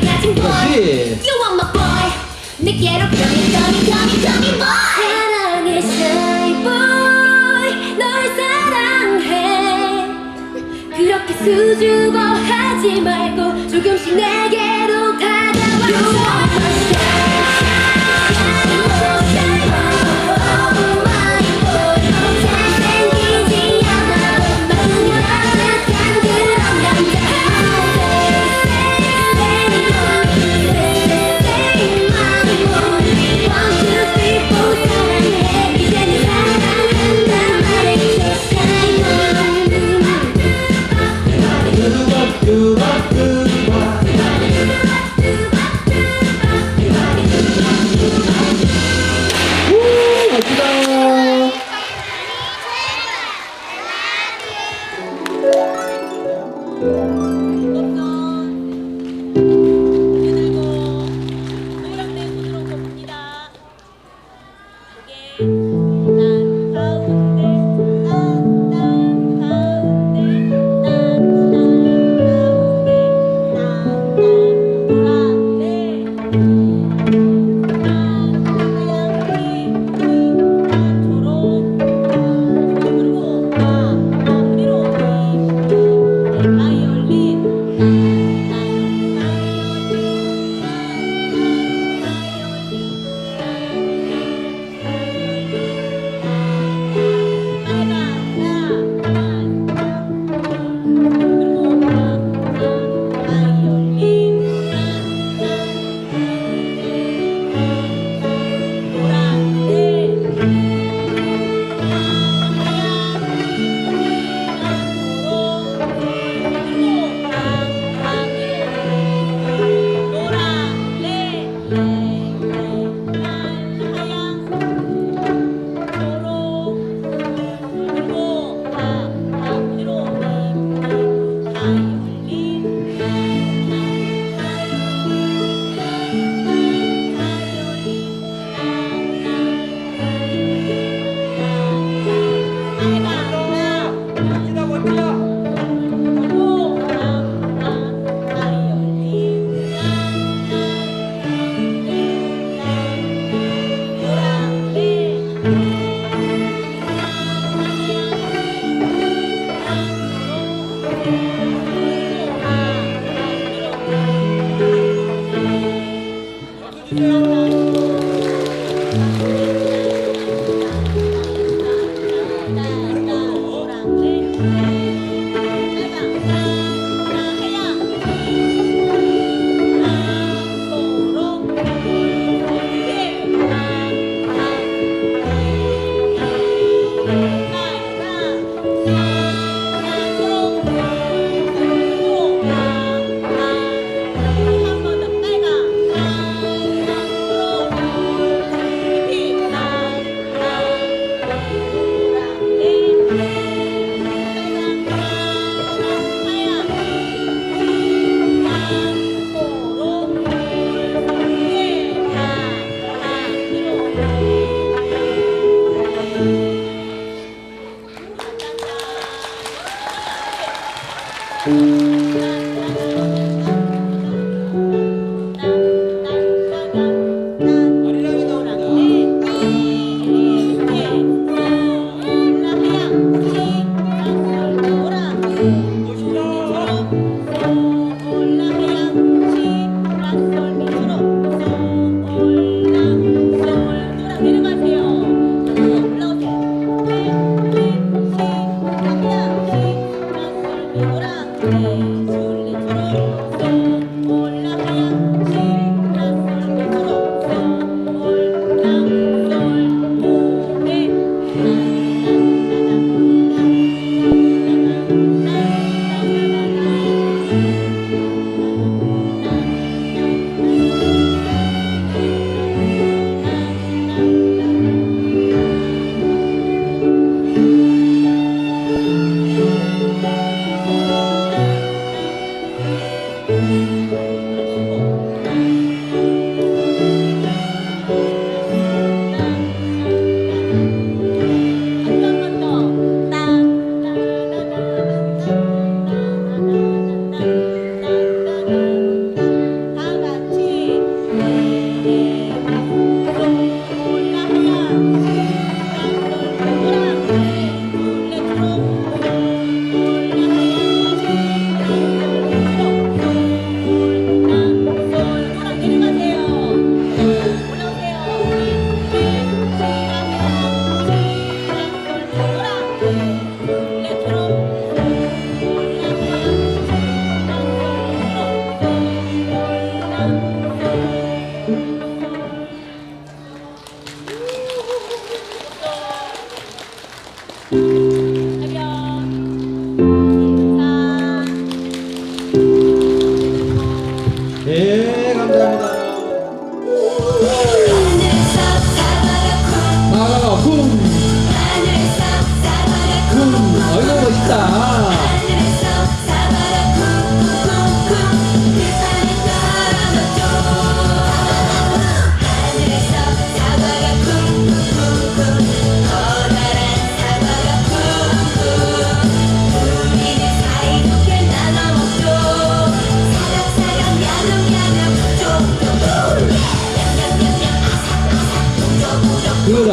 가진 boy 그렇지 내게로 coming coming coming coming boy 사랑해 shy boy 널 사랑해 그렇게 수줍어 하지 말고 조금씩 내게로 다가와 우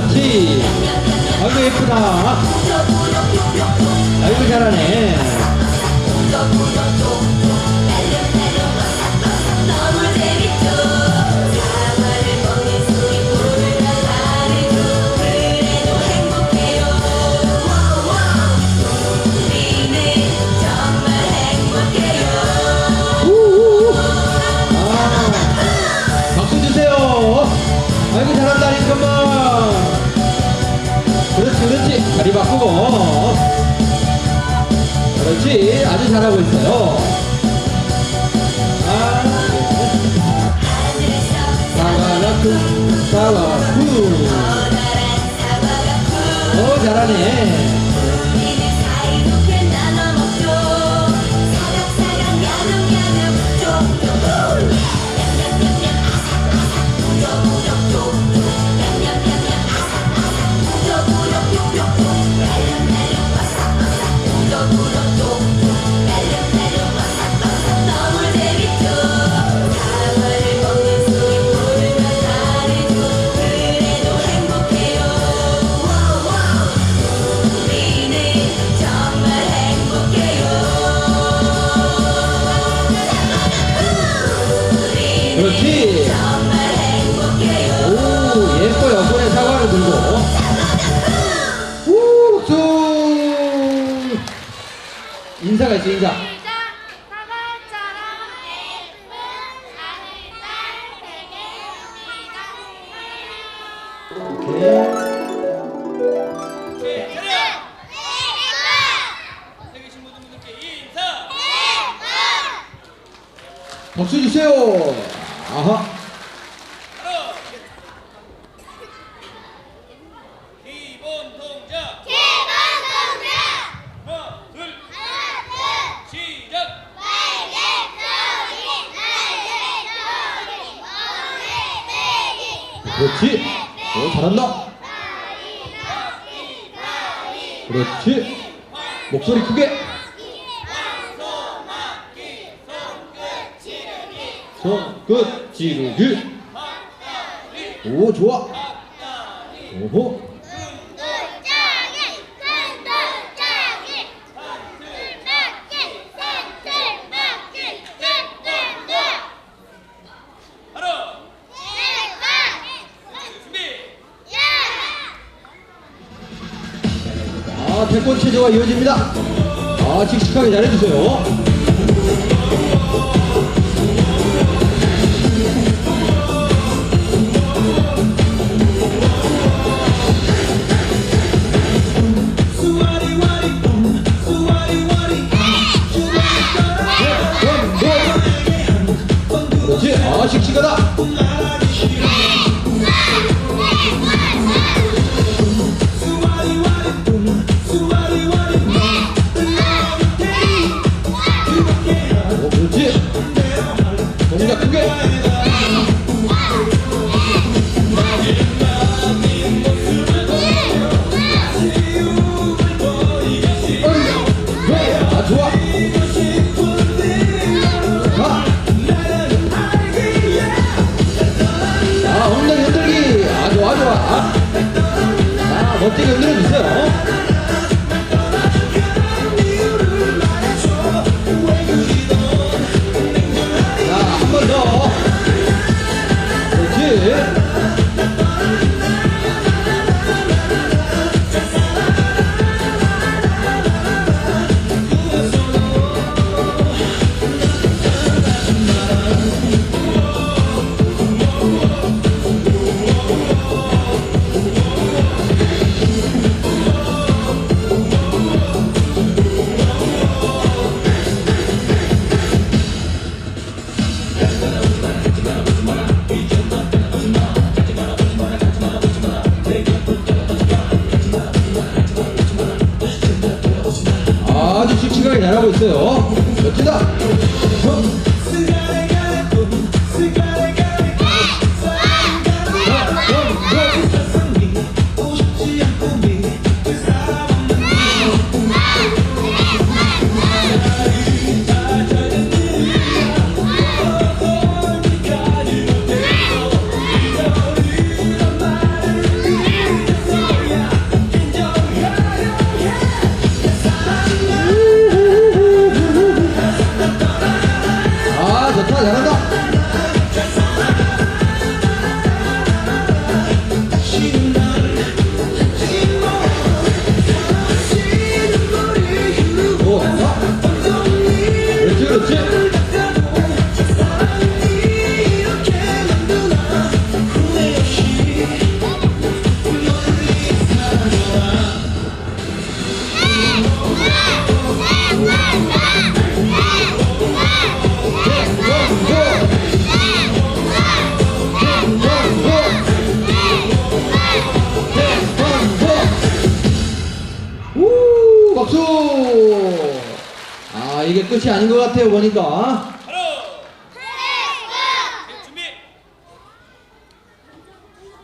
그렇지 아이고 예쁘다. 아이고 잘하네. 역시 아주 잘하고 있어요. 아, 사와라쿠, 사와라쿠. 오, 어, 잘하네. 再心一下 손끝 찌르기 오 좋아 오호 아, 태권 체조가 이어집니다. 아, 씩씩하게 잘해주세요. Chico up.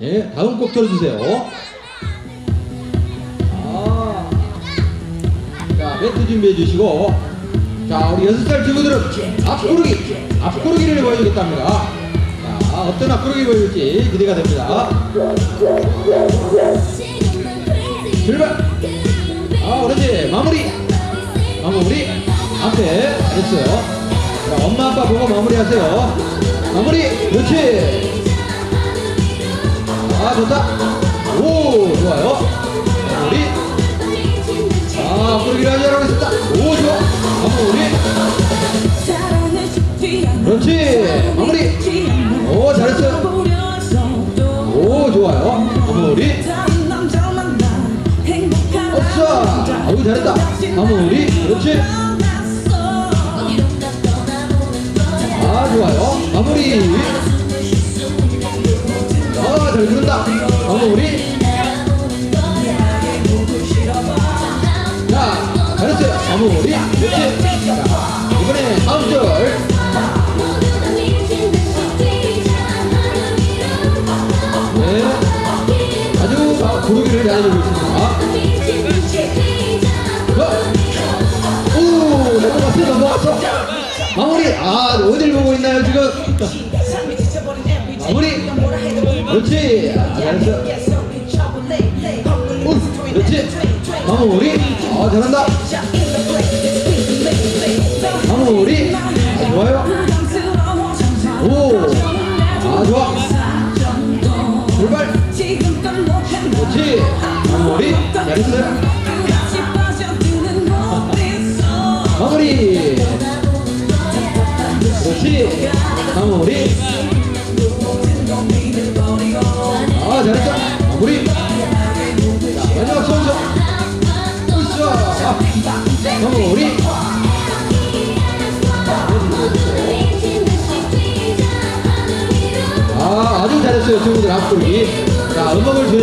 예, 다음 곡 들어주세요. 아. 자, 멘트 준비해 주시고. 자, 우리 여섯 살 친구들은 앞구르기, 앞구르기를 보여주겠답니다. 자, 어떤 앞구르기 보여줄지 기대가 됩니다. 출발! 아, 그렇지. 마무리! 마무리! 앞에 됐어요. 자, 엄마, 아빠 보고 마무리 하세요. 마무리! 그렇지! 아 좋다. 오 좋아요. 마무리 아 부르기를 하자라고 했습니다. 오 좋아. 마무리. 그렇지. 마무리. 오 잘했어요. 오 좋아요. 마무리. 어싸 아우 잘했다. 마무리. 그렇지. 아 좋아요. 마무리. 아 잘 부른다 마무리 자 잘했어요 마무리 자 이번에 다음 줄 네, 아주 막 부르기를 잘해주고 있습니다. 어? 오, 넘어갔어, 넘어갔어. 마무리. 아, 어딜 보고 있나요, 지금? 그렇지. 아, 잘했어. 오, 그렇지. 마무리. 아, 잘한다.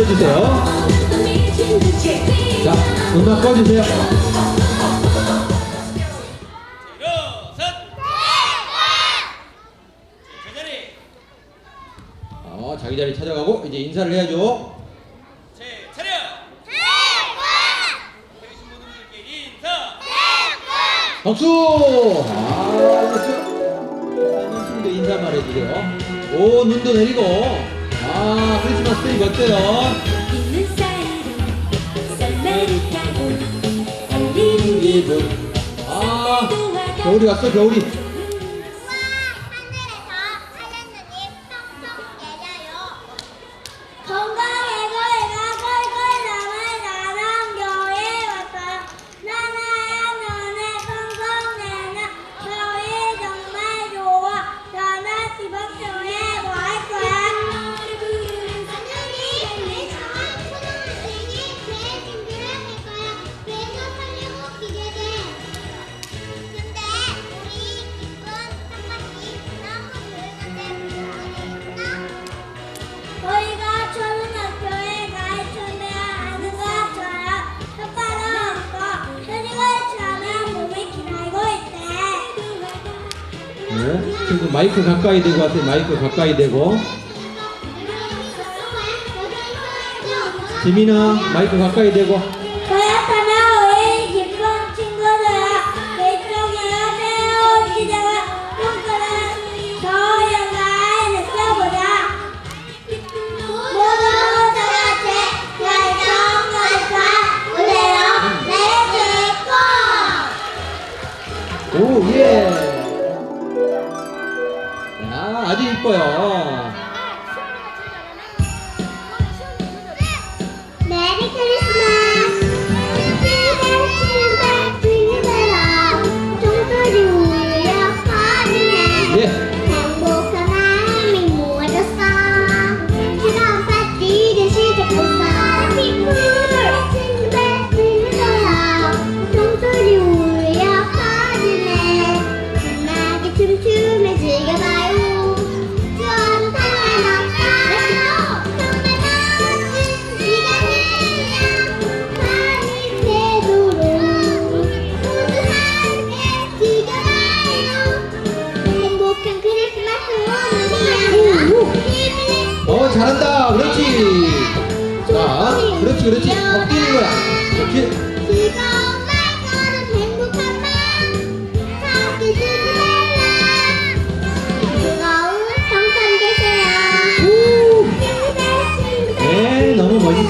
보여주세요. 자, 음악 꺼주세요. 어, 자기 자리 찾아가고 이제 인사를 해야죠. 제 차렷 계신 모든 분들께 인사 박수! 아, 박수! 인사만 해주세요. 오, 눈도 내리고. 아, 크리스마스 트리 어때요? 있는 사이로 썰매를 타고 달리는 기분. 아, 겨울이 왔어, 겨울이. 마이크 가까이 대고 하세요. 마이크 가까이 대고. 지민아, 마이크 가까이 대고.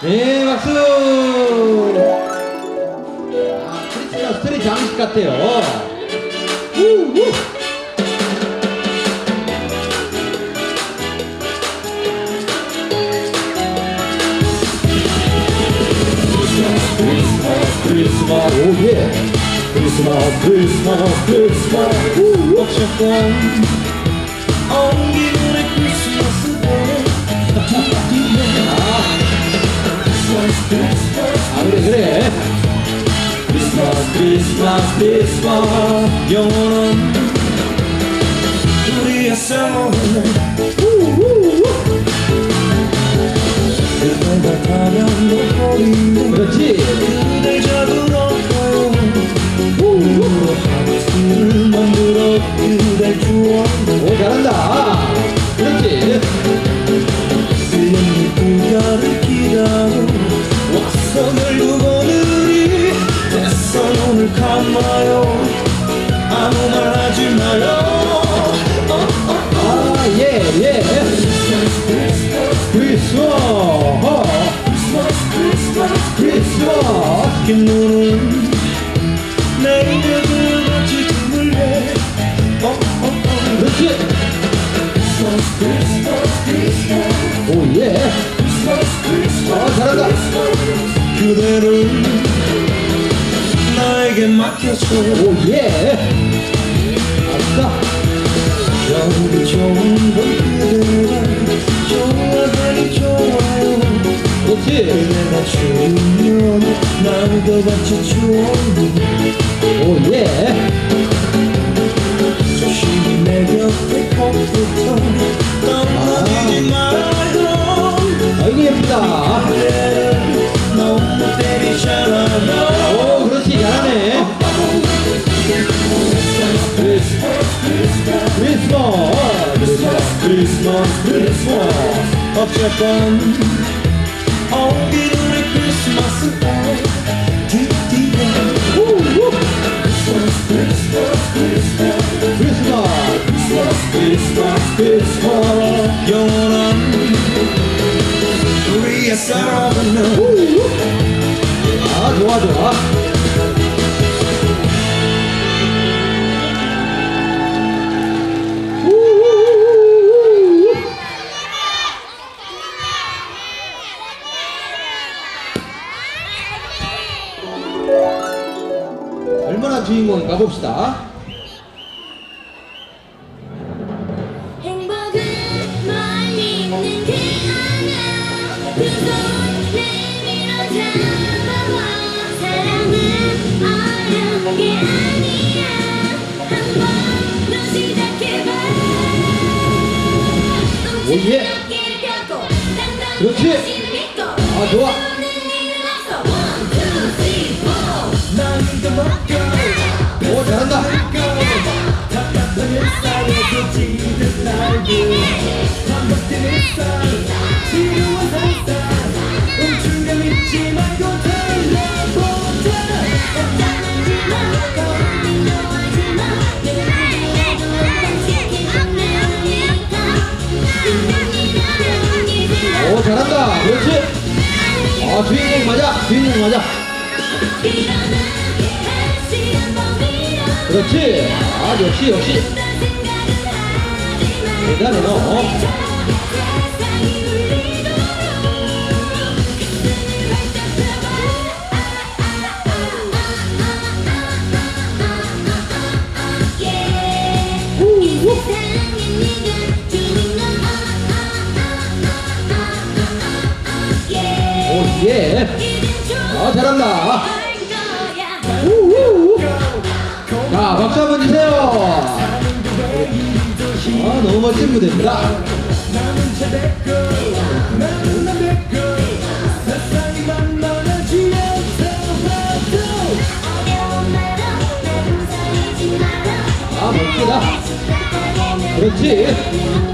네, 박수! 아, 크리스마 스트리 장식 같아요. 우우! 크리스마스 오예 크리스마스 크리스마스 크리스마스 우우 어쨌건 온 기분의 크리스마스 아 그래 그래. 크리스마스 크리스마스 크리스마스 영원한 우리의 삶 그렇지 그냥 맞추면 오예 조심히 내 곁에 컴퓨터 떠나지 말고 아이고 예쁘다 너무 때리잖아 오 그렇지 잘하네 크리스마스 디스코 디스코 영원한 우리의 사랑은 아 좋아 좋아. 오 잘한다. 그렇지? 아 주인공 맞아. 주인공 맞아. 그렇지. 아 역시 역시. 대단해 너. 어? 예. 아, 잘한다. 우우. 자, 박수 한번 주세요. 아, 너무 멋진 무대입니다. 아, 멋지다. 그렇지.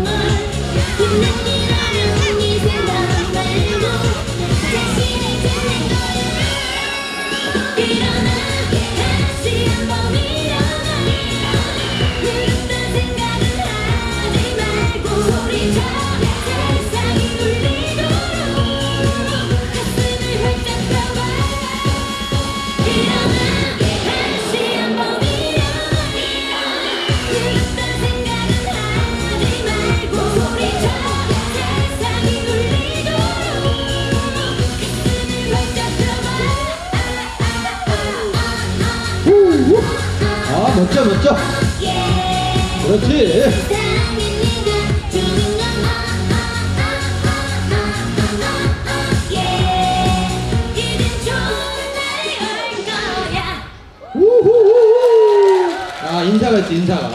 웃자 웃자 그렇지. 인사가 있지 인사가.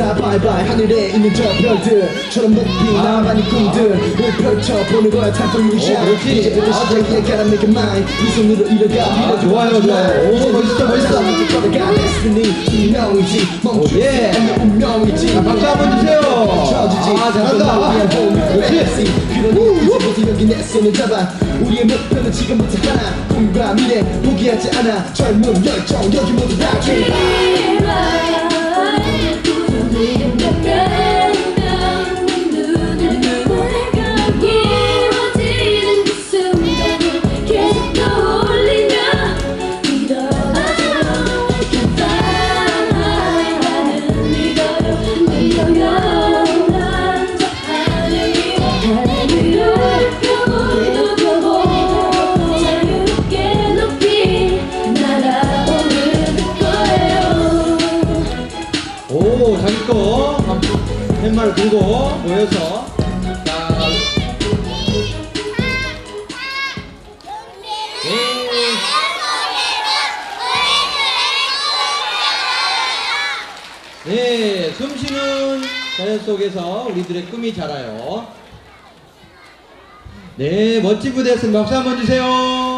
다 바이바이 하늘에 있는 저 별들처럼 높이 나만의 꿈들. 을 펼쳐보는 거야? time for you yeah 이제부터 시작해 gotta make it mine 이 손으로 이뤄가 아 좋아요 좋아요. 어, 오 멋있다 멋있다. 걸어가 destiny 운명이지. 멈추지 예. 않는 운명이지. 자 박수 한번 주세요. 아 잘한다. 그렇지 그러니 이제부터 여기 내 손을 잡아. 우리의 목표는 지금부터 하나. 꿈과 미래 포기하지 않아. 젊음 열정 여기 모두 다 출발. We've 꿈이 자라요. 네, 멋진 무대였습니다. 박수 한번 주세요.